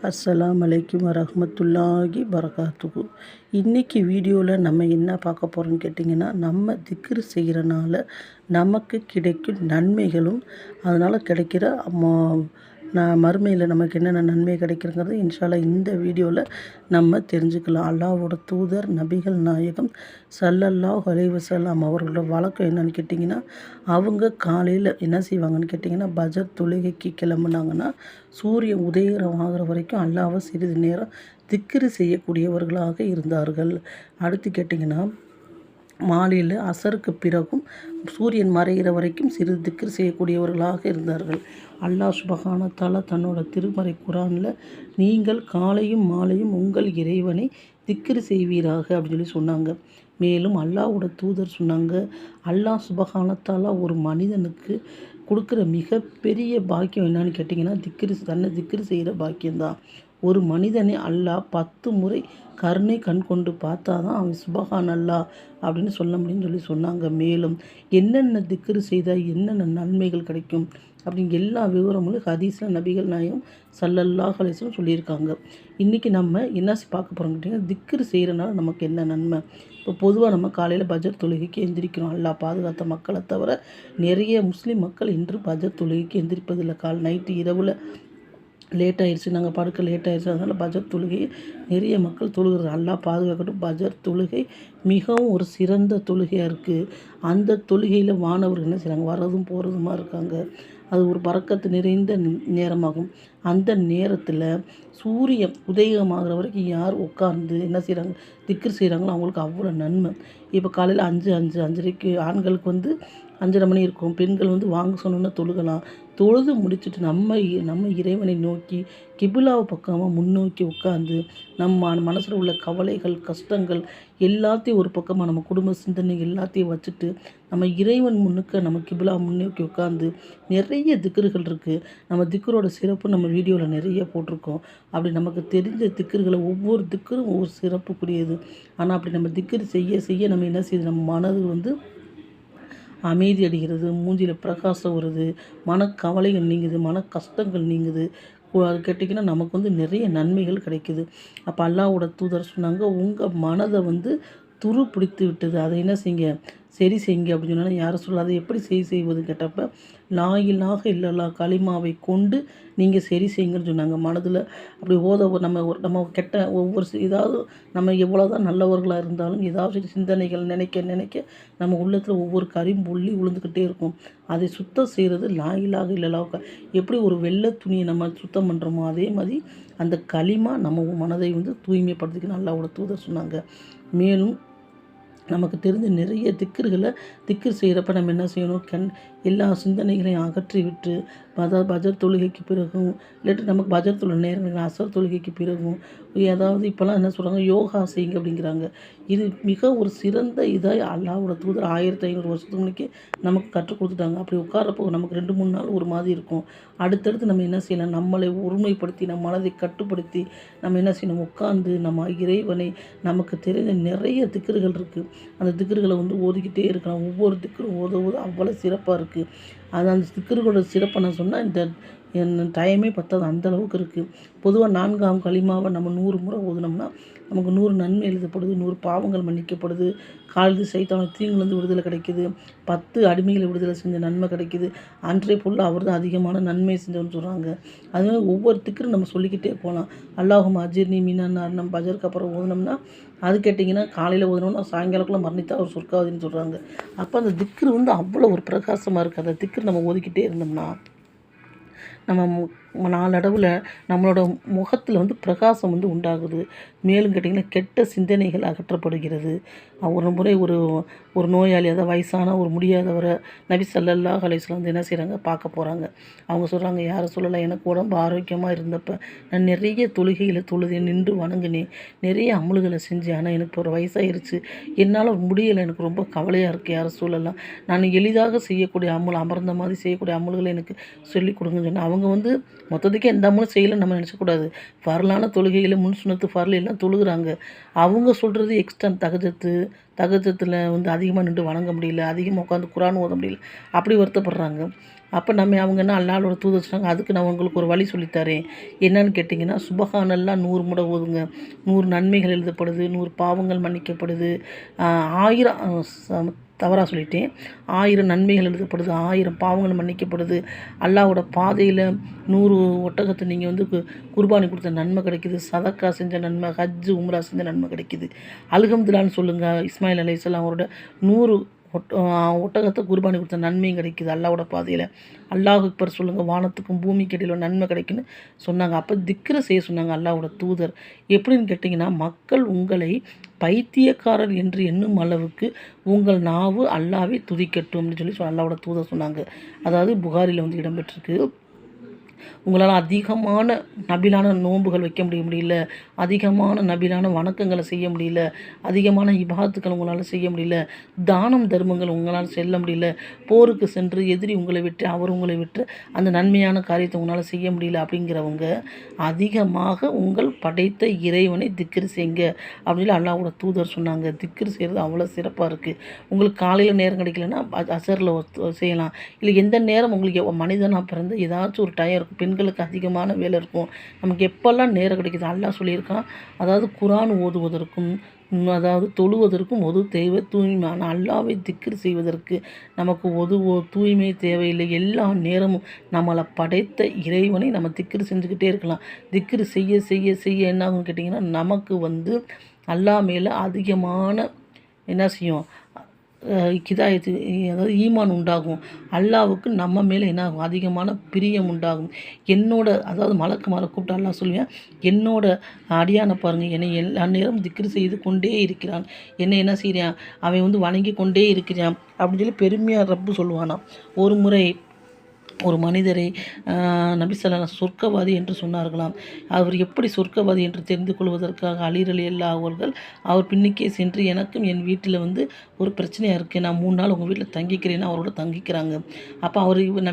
அஸ்ஸலாம் அலைக்கும் வரமத்துல்லாகி பரகாத்துக்கு இன்றைக்கி வீடியோவில் நம்ம என்ன பார்க்க போகிறோம்னு கேட்டிங்கன்னா நம்ம திக்ரு செய்கிறனால நமக்கு கிடைக்கும் நன்மைகளும் அதனால் கிடைக்கிற நான் மறுமையில் நமக்கு என்னென்ன நன்மை கிடைக்கிறங்கிறது இன்ஷால்லா இந்த வீடியோவில் நம்ம தெரிஞ்சுக்கலாம். அல்லாவோட தூதர் நபிகள் நாயகம் சல்லல்லா அலைஹி அவர்களோட வழக்கம் என்னன்னு கேட்டிங்கன்னா அவங்க காலையில் என்ன செய்வாங்கன்னு கேட்டிங்கன்னா பஜர் தொழுகைக்கு கிளம்புனாங்கன்னா சூரியன் உதயம் ஆகிற வரைக்கும் அல்லாவை சிறிது நேரம் திக்கிரி செய்யக்கூடியவர்களாக இருந்தார்கள். அடுத்து கேட்டிங்கன்னா மாலையில் அசருக்கு பிறகும் சூரியன் மறைகிற வரைக்கும் சிறு திக்கர் செய்யக்கூடியவர்களாக இருந்தார்கள். அல்லாஹ் சுபகானத்தால் தன்னோட திருமறை குரானில் நீங்கள் காலையும் மாலையும் உங்கள் இறைவனை திக்கர் செய்வீராக அப்படின்னு சொல்லி சொன்னாங்க. மேலும் அல்லாவோட தூதர் சொன்னாங்க அல்லாஹ் சுபகானத்தால் ஒரு மனிதனுக்கு கொடுக்குற மிகப்பெரிய பாக்கியம் என்னன்னு கேட்டிங்கன்னா திக்கிரி தன்னை திக்கிரி செய்கிற பாக்கியம்தான். ஒரு மனிதனை அல்லாஹ் பத்து முறை கருணை கண் கொண்டு பார்த்தா தான் அவன் சுபஹான் அல்லாஹ் அப்படின்னு சொல்ல முடியும்னு சொல்லி சொன்னாங்க. மேலும் என்னென்ன திக்ரு செய்தால் என்னென்ன நன்மைகள் கிடைக்கும் அப்படின்னு எல்லா விவரங்களும் ஹதீஸில் நபிகள் நாயும் சல்லல்லாஹ் அலைஹிஸ்ஸலாம் சொல்லியிருக்காங்க. இன்றைக்கி நம்ம என்ன பார்க்க போகிறோம் கேட்டிங்கன்னா திக்ரு செய்கிறனால நமக்கு என்ன நன்மை? இப்போ பொதுவாக நம்ம காலையில் பஜர் தொழுகைக்கு எந்திரிக்கிறோம். அல்லாஹ் பாதுகாத்த மக்களை தவிர நிறைய முஸ்லீம் மக்கள் இன்று பஜர் தொழுகைக்கு எந்திரிப்பதில்லை. கால் நைட்டு இரவில் லேட் ஆயிடுச்சு நாங்கள் படுக்க லேட் ஆயிடுச்சு அதனால் பஜர் தொழுகை நிறைய மக்கள் தொழுகிறது நல்லா பாதுகாக்கட்டும். பஜர் தொழுகை மிகவும் ஒரு சிறந்த தொழுகையாக இருக்குது அந்த தொழுகையில் மாணவர்கள் என்ன செய்கிறாங்க வரதும் போகிறதுமா இருக்காங்க. அது ஒரு பறக்கத்து நிறைந்த நேரமாகும். அந்த நேரத்தில் சூரியன் உதயமாகிற வரைக்கும் யார் உட்கார்ந்து என்ன செய்கிறாங்க திக்ர் செய்கிறாங்களோ அவங்களுக்கு அவ்வளோ நன்மை. இப்போ காலையில் அஞ்சு அஞ்சு அஞ்சரைக்கு ஆண்களுக்கு வந்து அஞ்சரை மணி இருக்கும். பெண்கள் வந்து வாங்க சொன்னோன்னா தொழுகலாம். தொழுது முடிச்சுட்டு நம்ம இ- நம்ம இறைவனை நோக்கி கிபிலாவை பக்கமாக முன்னோக்கி உட்காந்து நம்ம மனசில் உள்ள கவலைகள் கஷ்டங்கள் எல்லாத்தையும் ஒரு பக்கமாக நம்ம குடும்ப சிந்தனை எல்லாத்தையும் வச்சுட்டு நம்ம இறைவன் முன்னுக்க நம்ம கிபிலா முன்னோக்கி உட்காந்து நிறைய திக்கர்கள் இருக்குது நம்ம திக்கரோட சிறப்பு நம்ம வீடியோவில் நிறைய போட்டிருக்கோம். அப்படி நமக்கு தெரிஞ்ச திக்கர்களை ஒவ்வொரு திக்கரும் ஒவ்வொரு சிறப்புக்குரியது. ஆனால் அப்படி நம்ம திக்கர் செய்ய செய்ய நம்ம என்ன செய்யுது நம்ம மனது வந்து அமைதி அடைகிறது மூஞ்சியில் பிரகாசம் வருது மனக்கவலைகள் நீங்குது மன கஷ்டங்கள் நீங்குது அது கேட்டிங்கன்னா நமக்கு வந்து நிறைய நன்மைகள் கிடைக்குது. அப்போ அல்லாவோட தூதர் சொன்னாங்க உங்கள் மனதை வந்து துரு பிடித்து விட்டது. அதை என்ன செய்யுங்க? சரி செய்யுங்க அப்படின்னு சொன்னா யாரை சொல்ல அதை எப்படி சரி செய்வது கேட்டப்ப லாயிலாக இல்லைல்லா களிமாவை கொண்டு நீங்கள் சரி செய்யுங்கன்னு சொன்னாங்க. மனதில் அப்படி ஓத நம்ம ஒரு நம்ம கெட்ட ஒவ்வொரு ஏதாவது நம்ம எவ்வளோ தான் நல்லவர்களாக இருந்தாலும் ஏதாவது சிந்தனைகள் நினைக்க நினைக்க நம்ம உள்ளத்தில் ஒவ்வொரு கரிம்புள்ளி விழுந்துக்கிட்டே இருக்கும். அதை சுத்தம் செய்கிறது லாயிலாக இல்லல்லா. எப்படி ஒரு வெள்ளை துணியை நம்ம சுத்தம் பண்ணுறோமோ அதே மாதிரி அந்த களிமா நம்ம மனதை வந்து தூய்மைப்படுத்திக்கணும் அல்லாவோட தூதர் சொன்னாங்க. மேலும் நமக்கு தெரிஞ்ச நிறைய திக்கர்களை திக்கர் செய்கிறப்ப நம்ம என்ன செய்யணும்? கண் எல்லா சிந்தனைகளையும் அகற்றி விட்டு அதாவது பஜர் தொழுகைக்கு பிறகும் இல்லாட்டி நமக்கு பஜர் தொழு நேரங்கள் அசர் தொழுகைக்கு பிறகும் ஏதாவது இப்போல்லாம் என்ன சொல்கிறாங்க யோகா செய்யுங்க அப்படிங்கிறாங்க. இது மிக ஒரு சிறந்த இதாக அல்லாவோட தூதர் ஆயிரத்தி ஐநூறு வருஷத்துக்கு முன்னாடி நமக்கு கற்றுக் கொடுத்துட்டாங்க. அப்படி உட்காரப்போ நமக்கு ரெண்டு மூணு நாள் ஒரு மாதிரி இருக்கும். அடுத்தடுத்து நம்ம என்ன செய்யலாம்? நம்மளை ஒருமைப்படுத்தி நம்ம மனதை கட்டுப்படுத்தி நம்ம என்ன செய்யணும்? உட்காந்து நம்ம இறைவனை நமக்கு தெரிஞ்ச நிறைய திக்கர்கள் இருக்குது அந்த திக்கர்களை வந்து ஓதிக்கிட்டே இருக்கலாம். ஒவ்வொரு திக்கரும் ஓத ஓத அவ்வளோ சிறப்பாக இருக்குது அது அந்த திக்ருகளோட சிறப்பை நான் சொன்னால் இந்த என் டைமே பத்தாது அந்த அளவுக்கு இருக்குது பொதுவாக நான்காம் களிமாவை நம்ம நூறு முறை ஓதுனோம்னா நமக்கு நூறு நன்மை எழுதப்படுது நூறு பாவங்கள் மன்னிக்கப்படுது. காலத்து சைத்தான தீங்குலேருந்து விடுதலை கிடைக்கிது. பத்து அடிமைகளை விடுதலை செஞ்ச நன்மை கிடைக்குது. அன்றைய பொருள் அவர் தான் அதிகமான நன்மை செஞ்சோன்னு சொல்கிறாங்க அதுமாதிரி ஒவ்வொரு திக்கரும் நம்ம சொல்லிக்கிட்டே போகலாம் அல்லாஹும் அஜீர்ணி மீனான் நம்ம பஜருக்கு அப்புறம் ஓதுனோம்னா அது கேட்டிங்கன்னா காலையில் ஓதுனோம்னா சாயங்காலக்குள்ளே மரணித்தா ஒரு சொர்க்காவதுன்னு சொல்கிறாங்க அப்போ அந்த திக்ரு வந்து அவ்வளோ ஒரு பிரகாசமாக இருக்குது அந்த திக்ரு நம்ம ஓதிக்கிட்டே இருந்தோம்னா நம்ம மு- நாளடவில் நம்மளோட முகத்தில் வந்து பிரகாசம் வந்து உண்டாகுது. மேலும் கேட்டிங்கன்னா கெட்ட சிந்தனைகள் அகற்றப்படுகிறது. ஒரு முறை ஒரு ஒரு நோயாளி அதாவது வயசான ஒரு முடியாதவரை நபி சல்லல்லா அலைஹி வந்து என்ன செய்கிறாங்க பார்க்க போகிறாங்க அவங்க சொல்கிறாங்க யாரை சொல்லலாம் எனக்கு உடம்பு ஆரோக்கியமாக இருந்தப்போ நான் நிறைய தொழுகையில் தொழுதேன் நின்று வணங்கினேன். நிறைய அமல்களை செஞ்சேன். ஆனால் எனக்கு ஒரு வயசாயிருச்சு. என்னால் முடியலை. எனக்கு ரொம்ப கவலையாக இருக்குது யாரை சொல்லலாம் நான் எளிதாக செய்யக்கூடிய அமல் அமர்ந்த மாதிரி செய்யக்கூடிய அமல்களை எனக்கு சொல்லிக் கொடுங்கன்னு சொன்னேன். அவங்க வந்து மொத்தத்துக்கு எந்த அம்மனும் செய்யலை நம்ம நினச்சக்கூடாது. வரலான தொழுகையில் முன் சுனத்து ஃபரல் எல்லாம் தொழுகிறாங்க. அவங்க சொல்கிறது எக்ஸ்ட்ரா தகஜத்து தகஜத்தில் வந்து அதிகமாக நின்று வணங்க முடியல அதிகமாக உட்காந்து குரான் ஓத முடியல அப்படி வருத்தப்படுறாங்க. அப்போ நம்ம அவங்க என்ன அல்லாஹ்வோட தூது வச்சுட்டாங்க? அதுக்கு நான் உங்களுக்கு ஒரு வழி சொல்லித்தரேன். என்னன்னு கேட்டிங்கன்னா சுபகானெல்லாம் நூறு முட ஓதுங்க. நூறு நன்மைகள் எழுதப்படுது நூறு பாவங்கள் மன்னிக்கப்படுது. ஆயிரம் தவறாக சொல்லிட்டேன். ஆயிரம் நன்மைகள் எழுதப்படுது ஆயிரம் பாவங்கள் மன்னிக்கப்படுது. அல்லாவோட பாதையில் நூறு ஒட்டகத்தை நீங்கள் வந்து கு- குர்பானி கொடுத்த நன்மை கிடைக்குது. சதக்கா செஞ்ச நன்மை ஹஜ்ஜு உம்ரா செஞ்ச நன்மை கிடைக்குது. அல்ஹம்துலில்லாஹ்னு சொல்லுங்கள் இஸ்மாயில் அலையாம் அவரோட நூறு ஒட்டகத்தை குர்பானி கொடுத்த நன்மையும் கிடைக்குது. அல்லாவோட பாதையில். அல்லாஹ் அக்பர் சொல்லுங்கள் வானத்துக்கும் பூமிக்கு இடையில நன்மை கிடைக்குன்னு சொன்னாங்க. அப்போ திக்ர செய்ய சொன்னாங்க அல்லாவோட தூதர். எப்படின்னு கேட்டிங்கன்னா மக்கள் உங்களை பைத்தியக்காரர் என்று எண்ணும் அளவுக்கு உங்கள் நாவு அல்லாவே துதிக்கட்டும் அப்படின்னு சொல்லி அல்லாவோட தூதர் சொன்னாங்க. அதாவது புகாரில் வந்து இடம்பெற்றிருக்கு. உங்களால் அதிகமான நபிலான நோன்புகள் வைக்க முடிய முடியல அதிகமான நபிலான வணக்கங்களை செய்ய முடியல அதிகமான இபாத்துக்கள் உங்களால் செய்ய முடியல தானம் தர்மங்கள் உங்களால் செல்ல முடியல போருக்கு சென்று எதிரி உங்களை விட்டு அவர் உங்களை விட்டு அந்த நன்மையான காரியத்தை உங்களால் செய்ய முடியல அப்படிங்கிறவங்க அதிகமாக உங்கள் படைத்த இறைவனை திக்கிரி செய்யுங்க அப்படின்னு அல்லாவோட தூதர் சொன்னாங்க. திக்கிரி செய்கிறது அவ்வளோ சிறப்பாக இருக்குது உங்களுக்கு காலையில் நேரம் கிடைக்கலன்னா அசரில் செய்யலாம். இல்லை எந்த நேரம் உங்களுக்கு மனிதனாக பிறந்து ஏதாச்சும் ஒரு டயம் இருக்கும் பெண்களுக்கு அதிகமான வேலை இருக்கும். நமக்கு எப்போல்லாம் நேரம் கிடைக்குது? அல்லா சொல்லியிருக்கான். அதாவது குரான் ஓதுவதற்கும் அதாவது தொழுவதற்கும் ஒது தேவை தூய்மை ஆனால் அல்லாவை திக்கிர் செய்வதற்கு நமக்கு ஒது தூய்மை தேவையில்லை. எல்லா நேரமும் நம்மளை படைத்த இறைவனை நம்ம திக்கிர் செஞ்சுக்கிட்டே இருக்கலாம். திக்கிர் செய்ய செய்ய செய்ய என்ன ஆகும்னு கேட்டிங்கன்னா நமக்கு வந்து அல்லா மேலே அதிகமான என்ன செய்யும்? கிதாயத்து அதாவது ஈமான் உண்டாகும். அல்லாவுக்கு நம்ம மேலே என்ன ஆகும் அதிகமான பிரியம் உண்டாகும். என்னோட அதாவது மலக்கு மலை கூப்பிட்டு அல்லா சொல்லுவேன் என்னோட அடியான பாருங்கள் என்னை எல்லா நேரம் திக்ரு செய்து கொண்டே இருக்கிறான். என்னை என்ன செய்கிறான் அவன் வந்து வணங்கி கொண்டே இருக்கிறான். அப்படின்னு சொல்லி பெருமையாக ரப்பு சொல்லுவானா ஒரு முறை ஒரு மனிதரை ஆஹ், சொர்க்கவாதி என்று சொன்னார்களாம். அவர் எப்படி சொர்க்கவாதி என்று தெரிந்து கொள்வதற்காக அலிரலி எல்லா அவர்கள் அவர் பின்னுக்கே சென்று எனக்கும் என் வீட்டில் வந்து ஒரு பிரச்சனையாக இருக்குது நான் மூணு நாள் உங்கள் வீட்டில் தங்கிக்கிறேன்னு அவரோட தங்கிக்கிறாங்க. அப்போ அவர் இவர்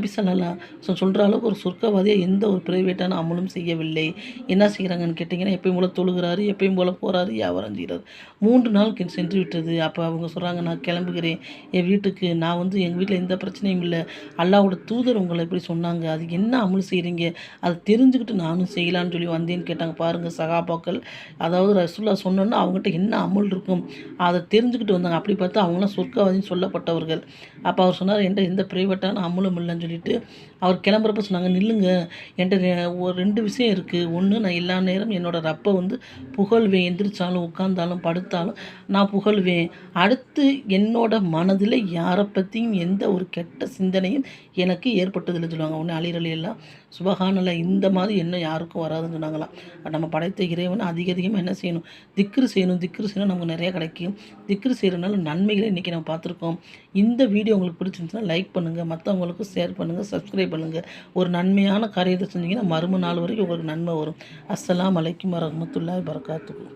ஸோ சொல்கிற அளவுக்கு ஒரு சொர்க்கவாதியாக எந்த ஒரு பிரைவேட்டான அமலும் செய்யவில்லை. என்ன செய்கிறாங்கன்னு கேட்டிங்கன்னா எப்பயும் போல் தொழுகிறாரு எப்பயும் போல் போகிறாரு வியாபாரம் செய்கிறார் மூன்று நாள் சென்று விட்டது. அப்போ அவங்க சொல்கிறாங்க நான் கிளம்புகிறேன். என் வீட்டுக்கு நான் வந்து எங்கள் வீட்டில் எந்த பிரச்சனையும் இல்லை. அல்லாவோட தூதர் உங்களை இப்படி சொன்னாங்க? அது என்ன அமல் செய்கிறீங்க அதை தெரிஞ்சுக்கிட்டு நானும் செய்யலான்னு சொல்லி வந்தேன்னு கேட்டாங்க. பாருங்கள் சகாபாக்கள் அதாவது ரசுல்லா சொன்னோன்னா அவங்ககிட்ட என்ன அமல் இருக்கும்? அதை தெரிஞ்சுக்கிட்டு வந்தாங்க. அப்படி பார்த்தா அவங்களாம் சொர்க்கவாதின்னு சொல்லப்பட்டவர்கள். அப்போ அவர் சொன்னார் என்கிட்ட எந்த ப்ரைவேட்டான அமலும் இல்லைன்னு சொல்லிட்டு அவர் கிளம்புறப்ப சொன்னாங்க நில்லுங்க. என்கிட்ட ஒரு ரெண்டு விஷயம் இருக்குது ஒன்று நான் எல்லா நேரம் என்னோட ரப்பை வந்து புகழ்வேன். எந்திரிச்சாலும் உட்காந்தாலும் படுத்தாலும் நான் புகழ்வேன். அடுத்து என்னோட மனதில் யாரை பற்றியும் எந்த ஒரு கெட்ட சிந்தனையும் எனக்கு ஏற்பட்டதுன்னு சொல்லுவாங்க. உடனே அழிரலி எல்லாம் சுபகானில் இந்த மாதிரி என்ன யாருக்கும் வராதுன்னு சொன்னாங்களாம். நம்ம படைத்த இறைவனை அதிக அதிகமாக என்ன செய்யணும்? திக்ரு செய்யணும். திக்ரு செய்யணும் நமக்கு நிறையா கிடைக்கும். திக்ரு செய்கிறனால நன்மைகளை இன்றைக்கி நம்ம பார்த்துருக்கோம். இந்த வீடியோ உங்களுக்கு பிடிச்சிருந்துச்சுன்னா லைக் பண்ணுங்கள் மற்றவங்களுக்கும் ஷேர் பண்ணுங்கள் சப்ஸ்கிரைப் பண்ணுங்கள் ஒரு நன்மையான காரியத்தை செஞ்சீங்கன்னா மறும நாள் வரைக்கும் உங்களுக்கு நன்மை வரும். அஸ்லாம் அலைக்கும் வரமத்துல்லாய் வரகாத்துக்கு